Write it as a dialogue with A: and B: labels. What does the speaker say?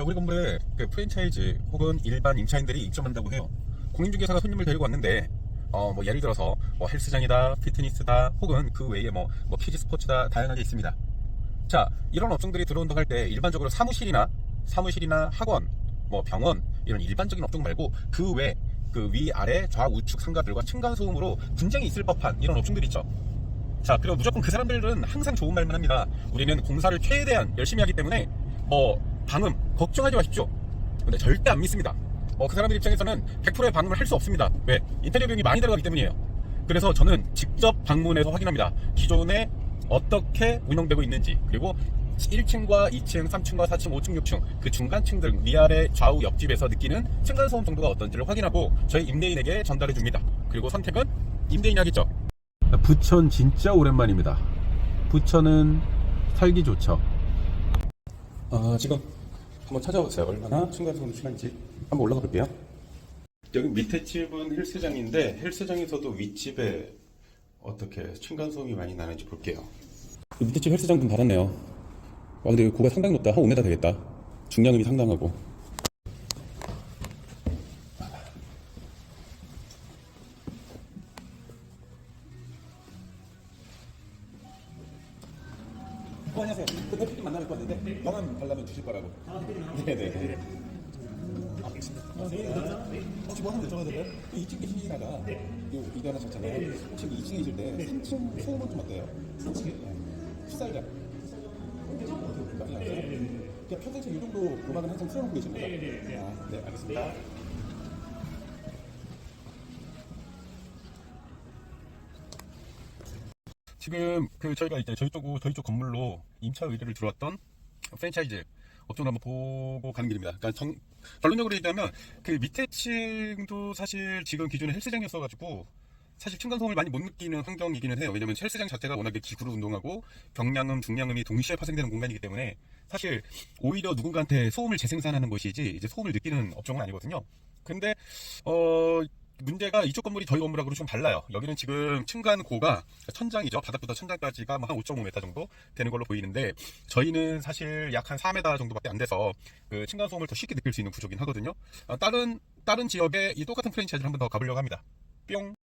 A: 자, 우리 건물에 그 프랜차이즈 혹은 일반 임차인들이 입점한다고 해요. 공인중개사가 손님을 데리고 왔는데, 어, 뭐 예를 들어서 뭐 헬스장이다, 피트니스다, 혹은 그 외에 뭐, 뭐 피지 스포츠다 다양하게 있습니다. 자, 이런 업종들이 들어온다고 할 때 일반적으로 사무실이나 사무실이나 학원, 뭐 병원 이런 일반적인 업종 말고 그 외 그 위아래 좌우측 상가들과 층간 소음으로 분쟁이 있을 법한 이런 업종들 있죠. 자, 그리고 무조건 그 사람들은 항상 좋은 말만 합니다. 우리는 공사를 최대한 열심히 하기 때문에 뭐 방음 걱정하지 마십시오. 근데 절대 안 믿습니다. 어, 그 사람들 입장에서는 100%의 방음을 할 수 없습니다. 왜? 인테리어 비용이 많이 들어가기 때문이에요. 그래서 저는 직접 방문해서 확인합니다. 기존에 어떻게 운영되고 있는지 그리고 1층과 2층, 3층과 4층, 5층, 6층 그 중간층들 위아래 좌우 옆집에서 느끼는 층간소음 정도가 어떤지를 확인하고 저희 임대인에게 전달해 줍니다. 그리고 선택은 임대인이 하겠죠. 부천 진짜 오랜만입니다. 부천은 살기 좋죠. 아, 지금 한번 찾아보세요. 얼마나 층간소음이 심한지 한번 올라가 볼게요. 여기 밑에 집은 헬스장인데 헬스장에서도 윗집에 어떻게 층간소음이 많이 나는지 볼게요. 밑에 집 헬스장 좀 달았네요. 와 근데 여기 고가 상당히 높다. 한 5m 되겠다. 중량음이 상당하고. 어, 안녕하세요. 그 대표님 만나볼 것 같은데 명함 달라면 주실 거라고. 네네. 네. 혹시 뭐 하나 여쭤봐도 될까요? 이 2층 계시다가 요 이거 하나 쳤잖아요. 혹시 2층에 계실 때 3층 소음은 좀 어때요? 3층에? 식사일장. 나쁘지 않아요? 그냥 평상시에 이 정도 음악은 항상 틀어놓고 거죠? 아, 네, 알겠습니다. 지금 그 저희가 이제 저희 쪽 저희 쪽 건물로 임차 의뢰를 들어왔던 프랜차이즈 업종을 한번 보고 가는 길입니다. 그러니까 정, 결론적으로 얘기하면 그 밑에 층도 사실 지금 기존에 헬스장이었어가지고 사실 층간소음을 많이 못 느끼는 환경이기는 해요. 왜냐면 헬스장 자체가 워낙에 기구로 운동하고 경량음, 중량음이 동시에 파생되는 공간이기 때문에 사실 오히려 누군가한테 소음을 재생산하는 것이지 이제 소음을 느끼는 업종은 아니거든요. 근데 어 문제가 이쪽 건물이 저희 건물하고 좀 달라요. 여기는 지금 층간 고가 천장이죠. 바닥부터 천장까지가 뭐한 5.5m 정도 되는 걸로 보이는데 저희는 사실 약 한 4m 정도밖에 안 돼서 그 층간 소음을 더 쉽게 느낄 수 있는 구조긴 하거든요. 어, 다른 다른 지역에 이 똑같은 프랜차이즈를 한 번 더 가보려고 합니다. 뿅.